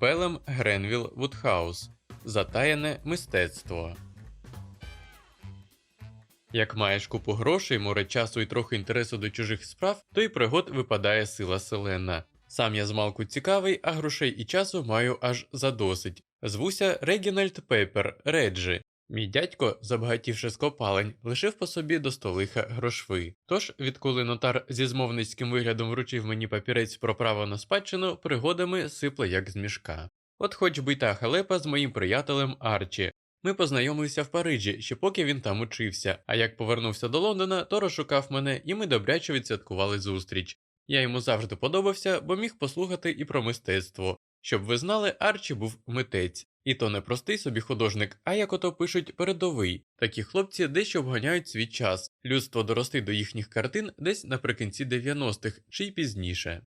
Пелем Гренвіл Вудхаус. Затаєне мистецтво. Як маєш купу грошей, море часу і трохи інтересу до чужих справ, то й пригод випадає сила селена. Сам я змалку цікавий, а грошей і часу маю аж задосить. Звуся Регінальд Пейпер Реджі. Мій дядько, забагатівши з копалень, лишив по собі до столиха грошви. Тож, відколи нотар зі змовницьким виглядом вручив мені папірець про право на спадщину, пригодами сипле як з мішка. От хоч би та халепа з моїм приятелем Арчі. Ми познайомилися в Парижі, ще поки він там учився, а як повернувся до Лондона, то розшукав мене, і ми добряче відсвяткували зустріч. Я йому завжди подобався, бо міг послухати і про мистецтво. Щоб ви знали, Арчі був митець. І то не простий собі художник, а як ото пишуть передовий. Такі хлопці дещо обганяють свій час. Людство дорости до їхніх картин десь наприкінці 90-х чи й пізніше.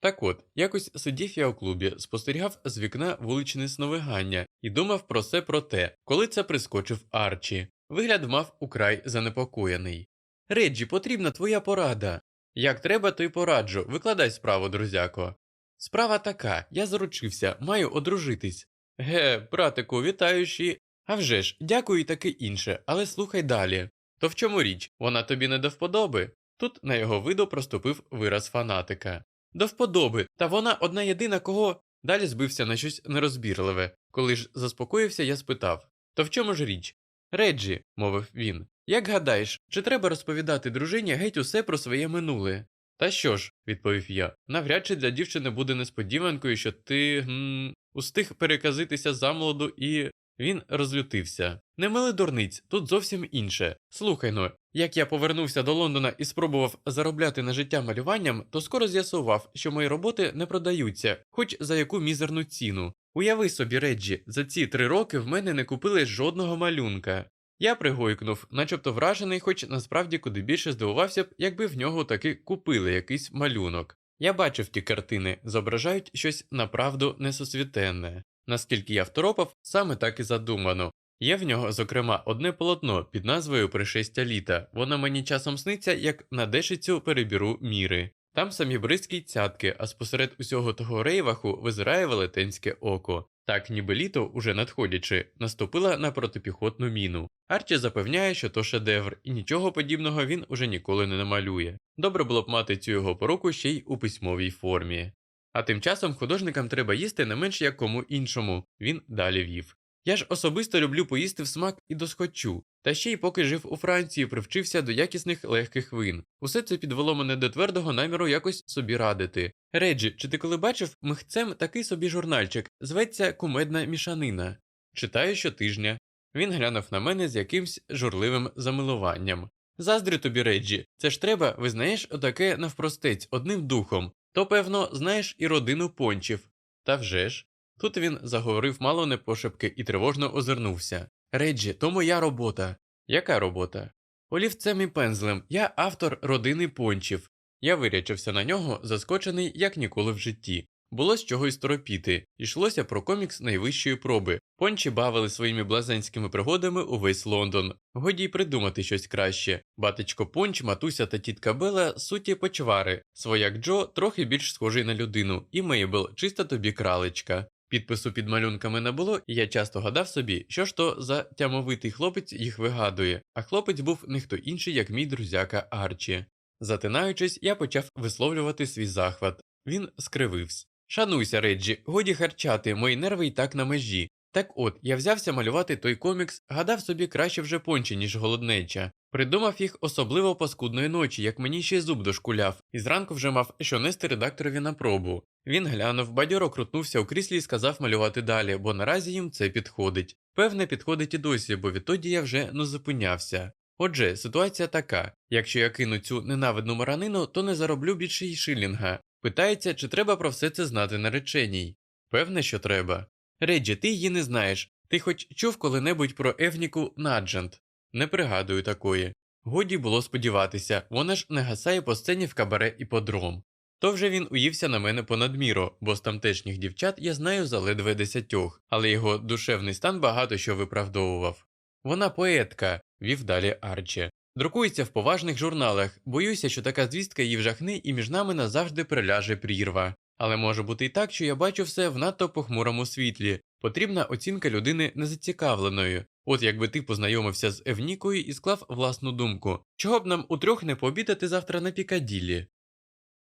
Так от, якось сидів я у клубі, спостерігав з вікна вуличне сновигання і думав про все про те, коли це прискочив Арчі. Вигляд мав украй занепокоєний. Реджі, потрібна твоя порада. Як треба, то й пораджу. Викладай справу, друзяко. Справа така, я заручився, маю одружитись. Ге, братику, вітаю ще. А вже ж, дякую і таке інше, але слухай далі. То в чому річ? Вона тобі не до вподоби? Тут на його виду проступив вираз фанатика. До вподоби, та вона одна єдина кого. Далі збився на щось нерозбірливе. Коли ж заспокоївся, я спитав То в чому ж річ? Реджі, мовив він, як гадаєш, чи треба розповідати дружині геть усе про своє минуле? Та що ж, відповів я, навряд чи для дівчини буде несподіванкою, що ти гм, устиг переказитися замолоду і. Він розлютився. Не мили дурниць, тут зовсім інше. Слухай ну, як я повернувся до Лондона і спробував заробляти на життя малюванням, то скоро з'ясував, що мої роботи не продаються, хоч за яку мізерну ціну. Уяви собі, Реджі, за ці три роки в мене не купили жодного малюнка. Я пригойкнув, начебто вражений, хоч насправді куди більше здивувався б, якби в нього таки купили якийсь малюнок. Я бачив ті картини, зображають щось направду несосвітенне. Наскільки я второпав, саме так і задумано. Є в нього, зокрема, одне полотно під назвою Пришестя літа. Воно мені часом сниться, як на дешицю перебіру міри. Там самі бризкі цятки, а спосеред усього того рейваху визирає велетенське око. Так, ніби літо, уже надходячи, наступила на протипіхотну міну. Арчі запевняє, що то шедевр, і нічого подібного він уже ніколи не намалює. Добре було б мати цю його пороку ще й у письмовій формі. А тим часом художникам треба їсти не менш як кому іншому, він далі вів. Я ж особисто люблю поїсти в смак і досхочу, та ще й поки жив у Франції, привчився до якісних легких вин. Усе це підвело мене до твердого наміру якось собі радити. Реджі, чи ти коли бачив михцем такий собі журнальчик, зветься кумедна мішанина. Читаю щотижня. Він глянув на мене з якимсь журливим замилуванням. Заздрю тобі, Реджі, це ж треба, визнаєш, отаке навпростець одним духом. То, певно, знаєш і родину пончів. Та вже ж. Тут він заговорив мало не пошепки і тривожно озирнувся. Реджі, то моя робота. Яка робота? Олівцем і пензлем, я автор родини пончів. Я вирячився на нього, заскочений як ніколи в житті. Було з чого й сторопіти, йшлося про комікс найвищої проби. Пончі бавили своїми блазенськими пригодами увесь Лондон. Годі й придумати щось краще. Батечко Понч, матуся та тітка Бела суті почвари. Свояк Джо трохи більш схожий на людину, і Мейбл чиста тобі кралечка. Підпису під малюнками не було, і я часто гадав собі, що ж то за тямовитий хлопець їх вигадує, а хлопець був не хто інший, як мій друзяка Арчі. Затинаючись, я почав висловлювати свій захват. Він скривився. Шануйся, Реджі, годі харчати, мої нерви й так на межі. Так от, я взявся малювати той комікс, гадав собі краще вже понче, ніж голоднеча. Придумав їх особливо паскудної ночі, як мені ще зуб дошкуляв, і зранку вже мав що нести редакторові на пробу. Він глянув, бадьоро крутнувся у кріслі і сказав малювати далі, бо наразі їм це підходить. Певне, підходить і досі, бо відтоді я вже не зупинявся. Отже, ситуація така: якщо я кину цю ненавидну маранину, то не зароблю більше й шилінга. Питається, чи треба про все це знати нареченій. Певне, що треба. Реджі, ти її не знаєш. Ти хоч чув коли-небудь про Евніку Наджент? Не пригадую такої. Годі було сподіватися, вона ж не гасає по сцені в кабаре і подром. То вже він уївся на мене понад міру, бо з тамтешніх дівчат я знаю заледве десятьох, але його душевний стан багато що виправдовував. Вона поетка, вів далі Арчі. Друкується в поважних журналах. Боюся, що така звістка її вжахне і між нами назавжди приляже прірва. Але може бути і так, що я бачу все в надто похмурому світлі. Потрібна оцінка людини незацікавленою. От якби ти познайомився з Евнікою і склав власну думку, чого б нам утрьох не пообідати завтра на Пікаділлі?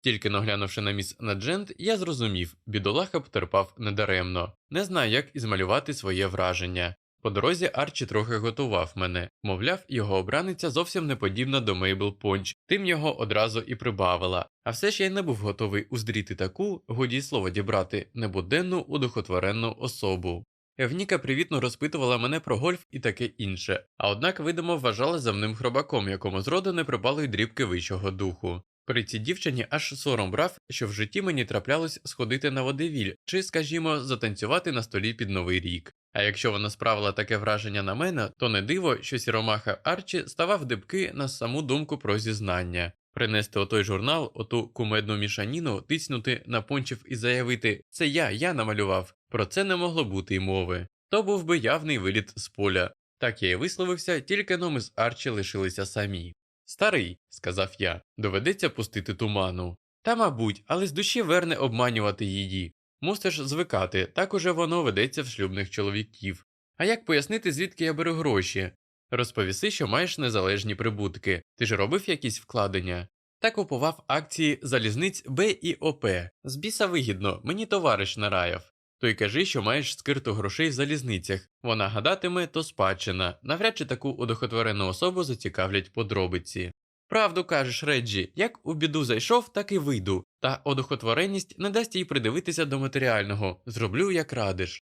Тільки наглянувши на міс Наджент, я зрозумів, бідолаха б терпав недаремно, не знаю, як і змалювати своє враження. По дорозі Арчі трохи готував мене, мовляв, його обраниця зовсім не подібна до Мейбл Понч, тим його одразу і прибавила. А все ж я й не був готовий уздріти таку, годі й слова дібрати, небуденну удохотворенну особу. Евніка привітно розпитувала мене про гольф і таке інше, а однак, видимо, вважала земним хробаком, якому зроду не припало й дрібки вищого духу. При цій дівчині аж сором брав, що в житті мені траплялось сходити на водевіль чи, скажімо, затанцювати на столі під новий рік. А якщо вона справила таке враження на мене, то не диво, що сіромаха Арчі ставав дибки на саму думку про зізнання. Принести отой журнал, оту кумедну мішаніну, тиснути на пончів і заявити це я, я намалював. Про це не могло бути й мови. То був би явний виліт з поля. Так я й висловився, тільки но ми з Арчі лишилися самі. Старий, сказав я, доведеться пустити туману. Та, мабуть, але з душі верне обманювати її. Мусиш звикати, так уже воно ведеться в шлюбних чоловіків. А як пояснити, звідки я беру гроші? Розповіси, що маєш незалежні прибутки. Ти ж робив якісь вкладення? Та купував акції залізниць Б і ОП. З біса вигідно, мені товариш нараяв. То й кажи, що маєш скирту грошей в залізницях. Вона гадатиме, то спадщина. Навряд чи таку удохотворену особу зацікавлять подробиці. Правду кажеш, Реджі, як у біду зайшов, так і вийду. Та одухотвореність не дасть їй придивитися до матеріального. Зроблю, як радиш.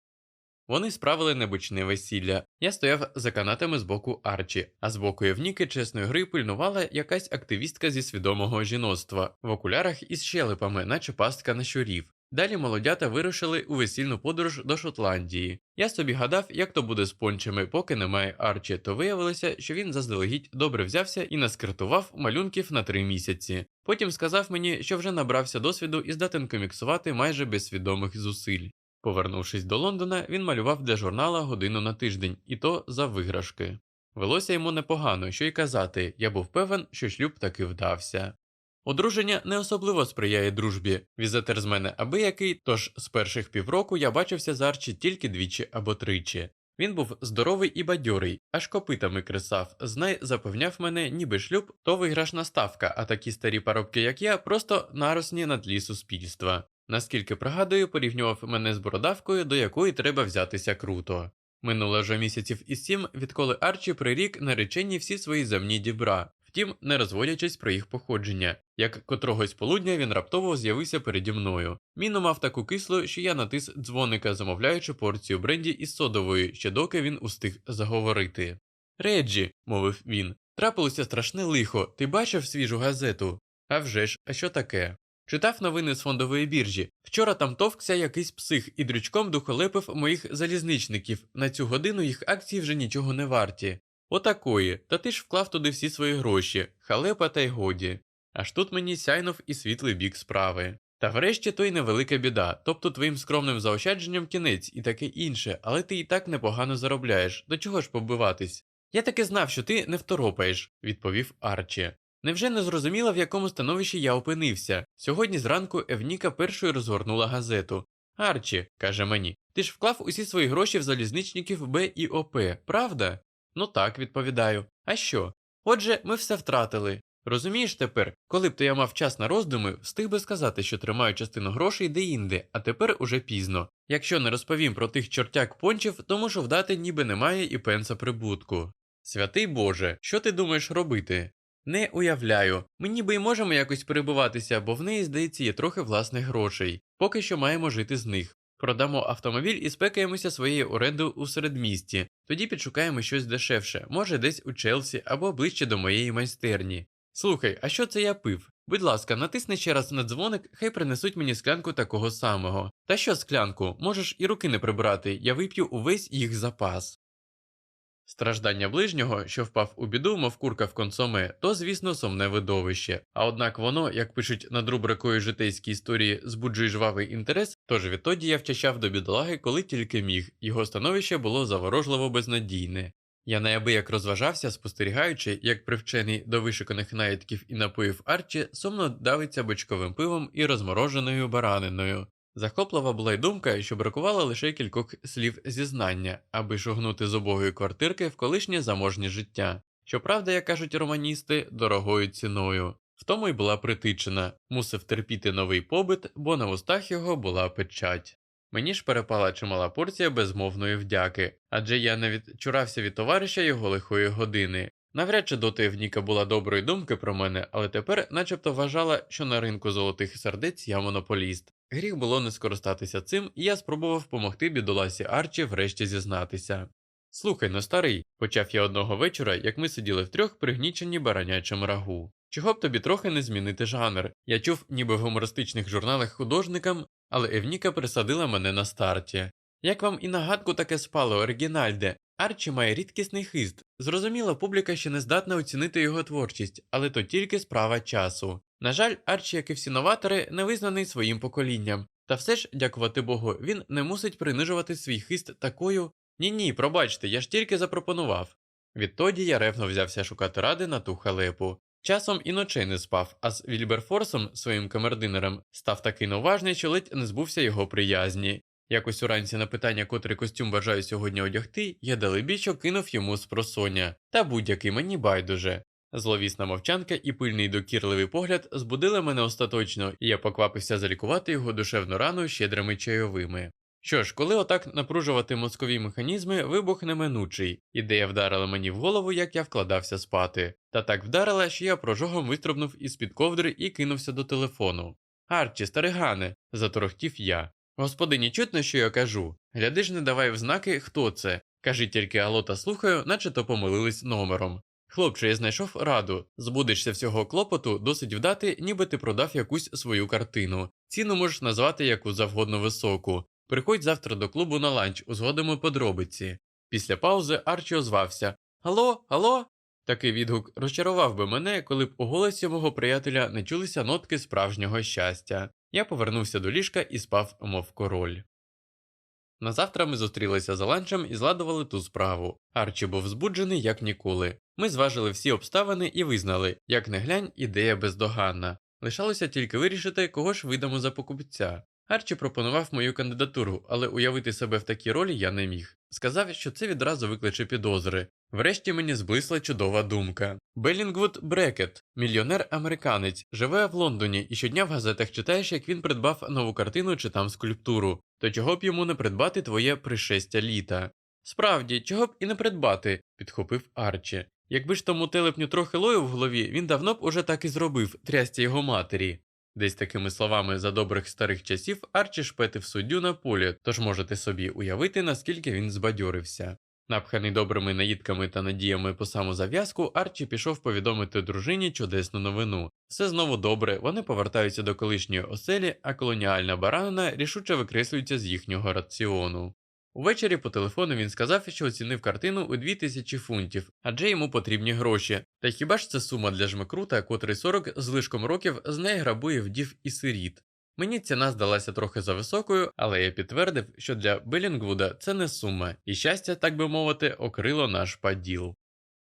Вони справили небучне весілля. Я стояв за канатами з боку Арчі, а з боку Євніки чесної гри пильнувала якась активістка зі свідомого жіноцтва в окулярах із щелепами, наче пастка на щурів. Далі молодята вирушили у весільну подорож до Шотландії. Я собі гадав, як то буде з пончами, поки немає Арчі, то виявилося, що він заздалегідь добре взявся і наскритував малюнків на три місяці. Потім сказав мені, що вже набрався досвіду і здатен коміксувати майже без свідомих зусиль. Повернувшись до Лондона, він малював для журнала годину на тиждень, і то за виграшки. Велося йому непогано, що й казати, я був певен, що шлюб таки вдався. Одруження не особливо сприяє дружбі. Візитер з мене аби який, тож з перших півроку я бачився з Арчі тільки двічі або тричі. Він був здоровий і бадьорий, аж копитами кресав, знай запевняв мене, ніби шлюб то виграшна ставка, а такі старі парубки, як я, просто наросні на тлі суспільства. Наскільки пригадую, порівнював мене з бородавкою, до якої треба взятися круто. Минуло вже місяців із сім, відколи Арчі прирік наречені всі свої земні дібра, втім, не розводячись про їх походження. Як котрогось полудня він раптово з'явився переді мною. Міну мав таку кислу, що я натис дзвоника, замовляючи порцію бренді із содовою, ще доки він устиг заговорити. Реджі, мовив він, трапилося страшне лихо. Ти бачив свіжу газету? А вже ж, а що таке? Читав новини з фондової біржі. Вчора там товкся якийсь псих і дрючком духолепив моїх залізничників. На цю годину їх акції вже нічого не варті. Отакої, та ти ж вклав туди всі свої гроші, халепа та й годі. Аж тут мені сяйнув і світлий бік справи. Та врешті то й невелика біда, тобто твоїм скромним заощадженням кінець і таке інше, але ти і так непогано заробляєш, до чого ж побиватись? Я таки знав, що ти не второпаєш, відповів Арчі. Невже не зрозуміла, в якому становищі я опинився? Сьогодні зранку Евніка першою розгорнула газету. Арчі, каже мені, ти ж вклав усі свої гроші в залізничників Б і ОП, правда? Ну так, відповідаю. А що? Отже, ми все втратили. Розумієш тепер, коли б то я мав час на роздуми, встиг би сказати, що тримаю частину грошей де-інде, а тепер уже пізно. Якщо не розповім про тих чортяк пончів, то можу вдати, ніби немає і пенса прибутку. Святий Боже, що ти думаєш робити? Не уявляю, ми ніби й можемо якось перебуватися, бо в неї, здається, є трохи власних грошей, поки що маємо жити з них. Продамо автомобіль і спекаємося своєю оренду у середмісті, тоді підшукаємо щось дешевше, може десь у Челсі або ближче до моєї майстерні. Слухай, а що це я пив? Будь ласка, натисни ще раз на дзвоник, хай принесуть мені склянку такого самого. Та що склянку, можеш і руки не прибрати, я вип'ю увесь їх запас. Страждання ближнього, що впав у біду, мов курка в консоме, то, звісно, сумне видовище. А однак воно, як пишуть над рубрикою житейські історії, збуджує жвавий інтерес, тож відтоді я вчащав до бідолаги, коли тільки міг, його становище було заворожливо безнадійне. Я неабияк розважався, спостерігаючи, як привчений до вишиканих наїдків і напоїв Арчі сумно давиться бочковим пивом і розмороженою бараниною. Захоплива була й думка, що бракувало лише кількох слів зізнання, аби шугнути з убогої квартирки в колишнє заможнє життя. Щоправда, як кажуть романісти, дорогою ціною. В тому й була притичина, мусив терпіти новий побит, бо на устах його була печать. Мені ж перепала чимала порція безмовної вдяки, адже я не відчурався від товариша його лихої години. Навряд чи доти Ніка була доброї думки про мене, але тепер начебто вважала, що на ринку золотих сердець я монополіст. Гріх було не скористатися цим, і я спробував помогти бідоласі Арчі врешті зізнатися. Слухай но, старий, почав я одного вечора, як ми сиділи втрьох пригнічені баранячим рагу. Чого б тобі трохи не змінити жанр? Я чув, ніби в гумористичних журналах художникам, але Евніка присадила мене на старті. Як вам і нагадку таке спало, оригінальде? Арчі має рідкісний хист. Зрозуміло, публіка ще не здатна оцінити його творчість, але то тільки справа часу. На жаль, Арчі, як і всі новатори, не визнаний своїм поколінням. Та все ж, дякувати Богу, він не мусить принижувати свій хист такою. Ні ні, пробачте, я ж тільки запропонував. Відтоді я ревно взявся шукати ради на ту халепу. Часом і ночей не спав, а з Вільберфорсом, своїм камердинером, став такий неважний, що ледь не збувся його приязні. Якось уранці на питання, котрий костюм бажаю сьогодні одягти, я далебічо кинув йому з просоння, та будь-який мені байдуже. Зловісна мовчанка і пильний докірливий погляд збудили мене остаточно, і я поквапився залікувати його душевну рану щедрими чайовими. Що ж, коли отак напружувати мозкові механізми, вибух неминучий. Ідея вдарила мені в голову, як я вкладався спати. Та так вдарила, що я прожогом вистрибнув із під ковдри і кинувся до телефону. Арчі, старигане, заторохтів я. Господині, чутно, що я кажу. Гляди ж не давай взнаки, хто це. Кажи тільки алло та слухаю, наче то помилились номером. Хлопче, я знайшов раду. Збудешся всього клопоту, досить вдати, ніби ти продав якусь свою картину. Ціну можеш назвати яку завгодно високу. Приходь завтра до клубу на ланч, узгодимо подробиці. Після паузи Арчі озвався Алло, алло? Такий відгук розчарував би мене, коли б у голосі мого приятеля не чулися нотки справжнього щастя. Я повернувся до ліжка і спав, мов король. Назавтра ми зустрілися за ланчем і зладували ту справу. Арчі був збуджений, як ніколи. Ми зважили всі обставини і визнали, як не глянь, ідея бездоганна. Лишалося тільки вирішити, кого ж видамо за покупця. Арчі пропонував мою кандидатуру, але уявити себе в такій ролі я не міг. Сказав, що це відразу викличе підозри. Врешті мені зблисла чудова думка. Белінгвуд Брекет, мільйонер-американець, живе в Лондоні і щодня в газетах читаєш, як він придбав нову картину чи там скульптуру. То чого б йому не придбати твоє пришестя літа? Справді, чого б і не придбати, підхопив Арчі. Якби ж тому телепню трохи лою в голові, він давно б уже так і зробив, трястя його матері. Десь такими словами за добрих старих часів Арчі шпетив суддю на полі, тож можете собі уявити, наскільки він збадьорився. Напханий добрими наїдками та надіями по саму зав'язку, Арчі пішов повідомити дружині чудесну новину. Все знову добре, вони повертаються до колишньої оселі, а колоніальна баранина рішуче викреслюється з їхнього раціону. Увечері по телефону він сказав, що оцінив картину у 2000 фунтів, адже йому потрібні гроші. Та хіба ж це сума для жмекрута, котрий 40 з лишком років з неї грабує вдів і сиріт. Мені ціна здалася трохи зависокою, але я підтвердив, що для Белінгвуда це не сума, і щастя, так би мовити, окрило наш паділ.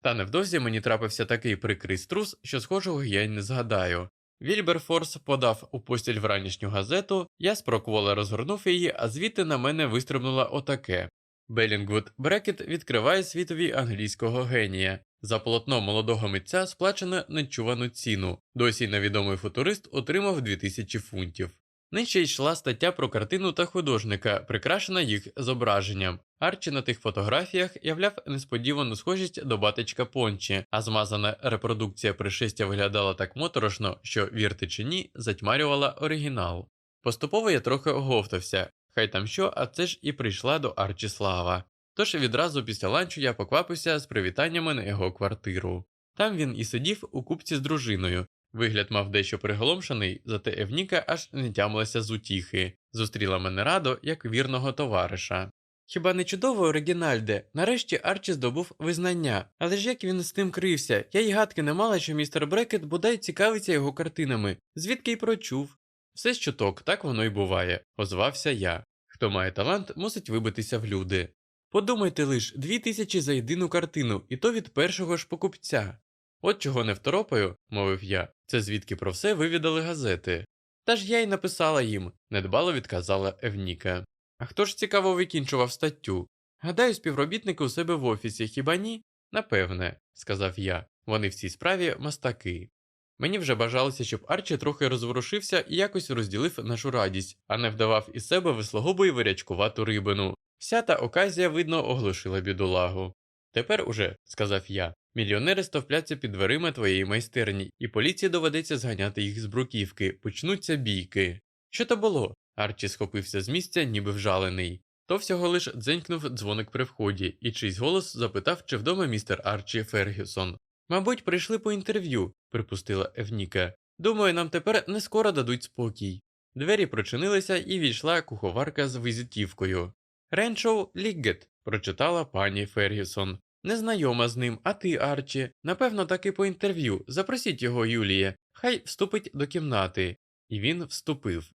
Та невдовзі мені трапився такий прикрий струс, що схожого я й не згадаю. Вільберфорс подав у постіль вранішню газету, я спроквола розгорнув її, а звідти на мене вистрибнуло отаке. Белінгвуд Брекет відкриває світові англійського генія. За полотно молодого митця сплачено нечувану ціну. Досі невідомий футурист отримав 2000 фунтів. Нижче йшла стаття про картину та художника, прикрашена їх зображенням. Арчі на тих фотографіях являв несподівану схожість до батечка Пончі, а змазана репродукція пришестя виглядала так моторошно, що, вірте чи ні, затьмарювала оригінал. Поступово я трохи оговтався, хай там що, а це ж і прийшла до Арчі слава. Тож відразу після ланчу я поквапився з привітаннями на його квартиру. Там він і сидів у купці з дружиною. Вигляд мав дещо приголомшений, зате Евніка аж не тямилася з утіхи, зустріла мене радо як вірного товариша. Хіба не чудово, оригінальде? Нарешті Арчі здобув визнання, але ж як він з тим крився, я й гадки не мала, що містер Брекет бодай цікавиться його картинами, звідки й прочув. Все з чуток, так воно й буває, озвався я. Хто має талант, мусить вибитися в люди. Подумайте лиш, дві тисячі за єдину картину, і то від першого ж покупця. От чого не второпаю, мовив я, це звідки про все вивідали газети. Та ж я й написала їм, недбало відказала Евніка. А хто ж цікаво викінчував статтю? Гадаю, співробітники у себе в офісі, хіба ні? Напевне, сказав я, вони в цій справі мастаки. Мені вже бажалося, щоб Арчі трохи розворушився і якось розділив нашу радість, а не вдавав із себе вислогубу й вирячкувату рибину. Вся та оказія, видно, оглушила бідолагу. Тепер уже, сказав я, мільйонери стовпляться під дверима твоєї майстерні, і поліції доведеться зганяти їх з бруківки, почнуться бійки. Що то було? Арчі схопився з місця, ніби вжалений. То всього лиш дзенькнув дзвоник при вході, і чийсь голос запитав, чи вдома містер Арчі Фергюсон. Мабуть, прийшли по інтерв'ю, припустила Евніка. Думаю, нам тепер не скоро дадуть спокій. Двері прочинилися і війшла куховарка з візитівкою. Реншоу Ліггет, прочитала пані Фергюсон. Незнайома з ним, а ти, Арчі, напевно, таки по інтерв'ю. Запросіть його, Юліє, хай вступить до кімнати. І він вступив.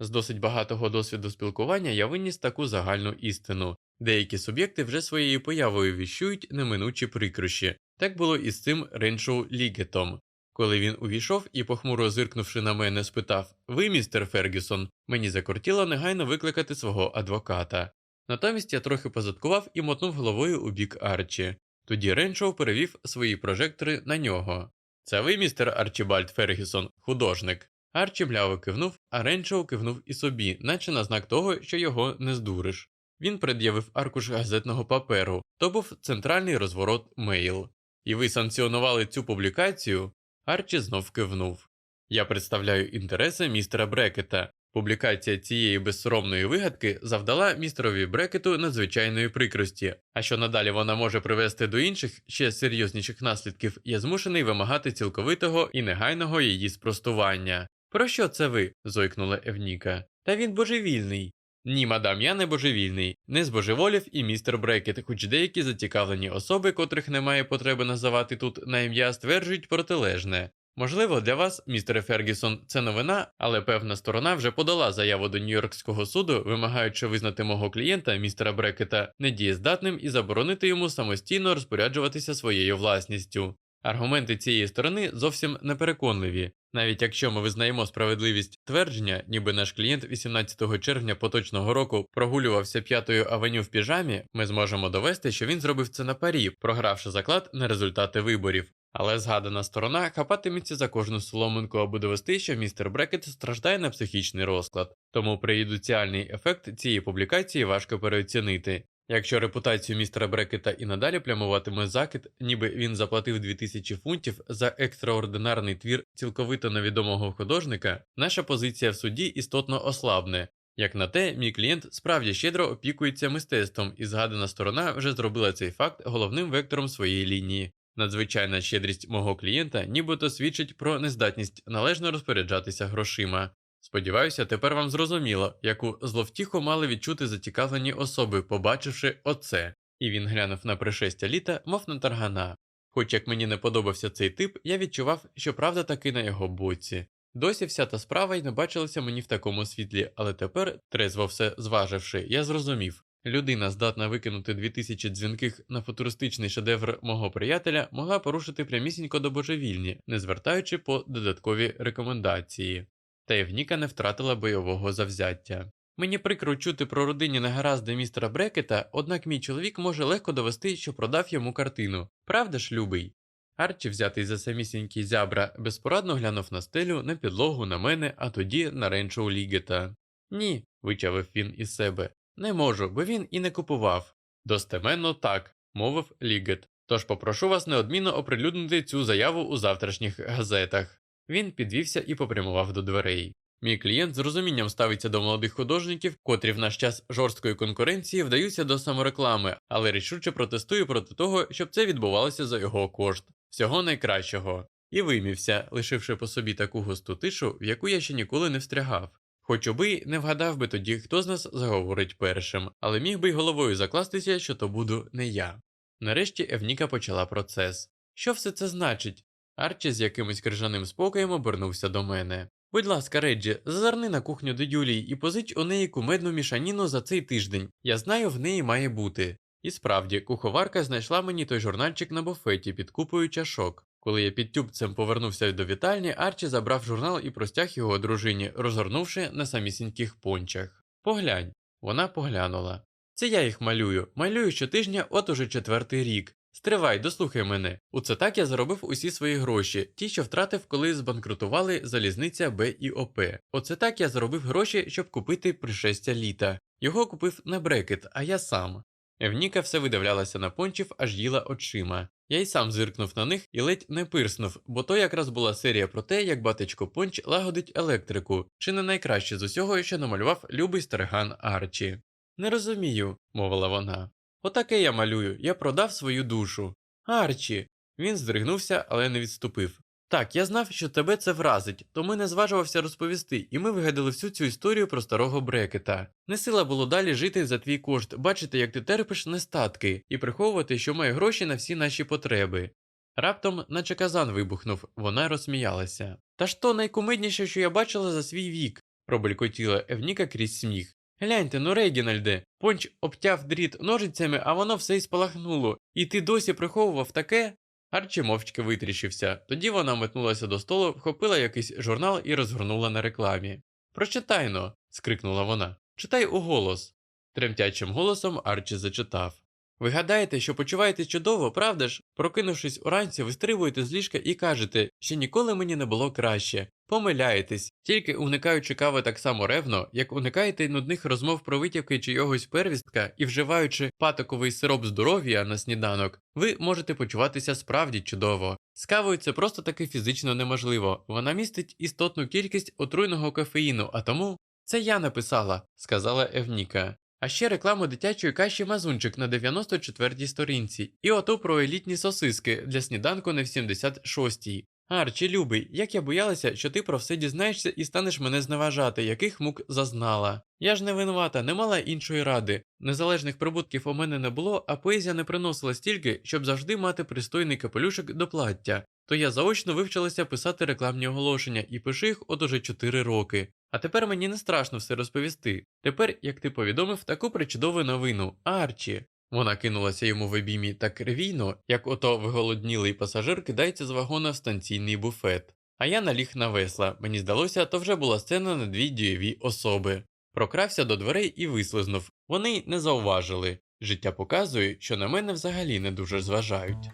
З досить багатого досвіду спілкування я виніс таку загальну істину. Деякі суб'єкти вже своєю появою віщують неминучі прикрощі. Так було і з цим Реншоу Лігетом. Коли він увійшов і, похмуро зиркнувши на мене, спитав Ви, містер Фергюсон, мені закортіло негайно викликати свого адвоката. Натомість я трохи позадкував і мотнув головою у бік Арчі. Тоді Реншоу перевів свої прожектори на нього. Це ви, містер Арчібальд Фергюсон, художник. Арчі мляво кивнув, а Реншоу кивнув і собі, наче на знак того, що його не здуриш. Він пред'явив аркуш газетного паперу, то був центральний розворот мейл. І ви санкціонували цю публікацію? Арчі знов кивнув. Я представляю інтереси містера Брекета. Публікація цієї безсоромної вигадки завдала містерові Брекету надзвичайної прикрості, а що надалі вона може привести до інших ще серйозніших наслідків, я змушений вимагати цілковитого і негайного її спростування. Про що це ви? зойкнула Евніка. Та він божевільний. Ні, мадам, я не божевільний, не збожеволів і містер Брекет, хоч деякі зацікавлені особи, котрих немає потреби називати тут на ім'я, стверджують протилежне. Можливо, для вас, містере Фергюсон, це новина, але певна сторона вже подала заяву до Нью-Йоркського суду, вимагаючи визнати мого клієнта, містера Брекета, недієздатним і заборонити йому самостійно розпоряджуватися своєю власністю. Аргументи цієї сторони зовсім непереконливі. Навіть якщо ми визнаємо справедливість твердження, ніби наш клієнт 18 червня поточного року прогулювався п'ятою авеню в піжамі, ми зможемо довести, що він зробив це на парі, програвши заклад на результати виборів. Але згадана сторона хапатиметься за кожну соломинку, аби довести, що містер Брекет страждає на психічний розклад, тому преюдиціальний ефект цієї публікації важко переоцінити. Якщо репутацію містера Брекета і надалі плямуватиме закид, ніби він заплатив 2000 фунтів за екстраординарний твір цілковито невідомого художника, наша позиція в суді істотно ослабне. Як на те, мій клієнт справді щедро опікується мистецтвом, і згадана сторона вже зробила цей факт головним вектором своєї лінії. Надзвичайна щедрість мого клієнта нібито свідчить про нездатність належно розпоряджатися грошима. Сподіваюся, тепер вам зрозуміло, яку зловтіху мали відчути зацікавлені особи, побачивши оце. І він глянув на пришестя літа, мов на таргана. Хоч як мені не подобався цей тип, я відчував, що правда таки на його боці. Досі вся та справа й не бачилася мені в такому світлі, але тепер, трезво все зваживши, я зрозумів. Людина, здатна викинути 2000 дзвінких на футуристичний шедевр мого приятеля, могла порушити прямісінько до божевільні, не звертаючи по додаткові рекомендації. Та Євніка не втратила бойового завзяття. Мені прикро чути про родинні негаразди містера Брекета, однак мій чоловік може легко довести, що продав йому картину. Правда ж, любий? Арчі, взятий за самісінький зябра, безпорадно глянув на стелю, на підлогу, на мене, а тоді на ренчоу Лігета. Ні, вичавив він із себе. Не можу, бо він і не купував. Достеменно так, мовив Лігет. Тож попрошу вас неодмінно оприлюднити цю заяву у завтрашніх газетах. Він підвівся і попрямував до дверей. Мій клієнт з розумінням ставиться до молодих художників, котрі в наш час жорсткої конкуренції вдаються до самореклами, але рішуче протестує проти того, щоб це відбувалося за його кошт, всього найкращого, і вимівся, лишивши по собі таку густу тишу, в яку я ще ніколи не встрягав. Хоч би не вгадав би тоді, хто з нас заговорить першим, але міг би й головою закластися, що то буду не я. Нарешті Евніка почала процес. Що все це значить? Арчі з якимось крижаним спокоєм обернувся до мене. Будь ласка, Реджі, зазирни на кухню до Юлії і позич у неї кумедну мішаніну за цей тиждень. Я знаю, в неї має бути. І справді, куховарка знайшла мені той журнальчик на буфеті під купою чашок. Коли я під тюбцем повернувся до вітальні, Арчі забрав журнал і простяг його дружині, розгорнувши на самісіньких пончах. Поглянь, вона поглянула. Це я їх малюю. Малюю щотижня, от уже четвертий рік. Стривай, дослухай мене. У це так я заробив усі свої гроші, ті, що втратив, коли збанкрутували залізниця Б і ОП. Оце так я заробив гроші, щоб купити пришестя літа. Його купив не брекет, а я сам. Евніка все видивлялася на пончів, аж їла очима. Я й сам зиркнув на них і ледь не пирснув, бо то якраз була серія про те, як батечко Понч лагодить електрику, чи не найкраще з усього, що намалював любий стариган Арчі. Не розумію, мовила вона. Отаке я малюю, я продав свою душу. Арчі. Він здригнувся, але не відступив. Так, я знав, що тебе це вразить, тому не зважувався розповісти, і ми вигадали всю цю історію про старого брекета. Не сила було далі жити за твій кошт, бачити, як ти терпиш нестатки, і приховувати, що має гроші на всі наші потреби. Раптом, наче казан вибухнув, вона розсміялася. Та ж то найкумидніше, що я бачила за свій вік, пробелькотіла Евніка крізь сміх. Гляньте, ну Рейгінальде, понч обтяв дріт ножицями, а воно все й спалахнуло, і ти досі приховував таке? Арчі мовчки витріщився. Тоді вона метнулася до столу, вхопила якийсь журнал і розгорнула на рекламі. Прочитай но. скрикнула вона. Читай уголос. Тремтячим голосом Арчі зачитав. Ви гадаєте, що почуваєтесь чудово, правда ж? Прокинувшись уранці, ви стрибуєте з ліжка і кажете, що ніколи мені не було краще. Помиляєтесь, тільки уникаючи кави так само ревно, як уникаєте нудних розмов про витівки чийогось первістка і вживаючи патоковий сироп здоров'я на сніданок, ви можете почуватися справді чудово. З кавою це просто таки фізично неможливо. Вона містить істотну кількість отруйного кофеїну, а тому це я написала, сказала Евніка. А ще рекламу дитячої каші мазунчик на 94-й сторінці, і ото про елітні сосиски для сніданку на 76-й. Арчі, любий, як я боялася, що ти про все дізнаєшся і станеш мене зневажати, яких мук зазнала. Я ж не винувата, не мала іншої ради. Незалежних прибутків у мене не було, а поезія не приносила стільки, щоб завжди мати пристойний капелюшок до плаття. То я заочно вивчилася писати рекламні оголошення і пишу їх от уже 4 роки. А тепер мені не страшно все розповісти. Тепер, як ти повідомив, таку причудову новину, Арчі. Вона кинулася йому в обіймі так рвійно, як ото виголоднілий пасажир кидається з вагона в станційний буфет. А я наліг на весла. Мені здалося, то вже була сцена на дві дієві особи. Прокрався до дверей і вислизнув. Вони не зауважили. Життя показує, що на мене взагалі не дуже зважають.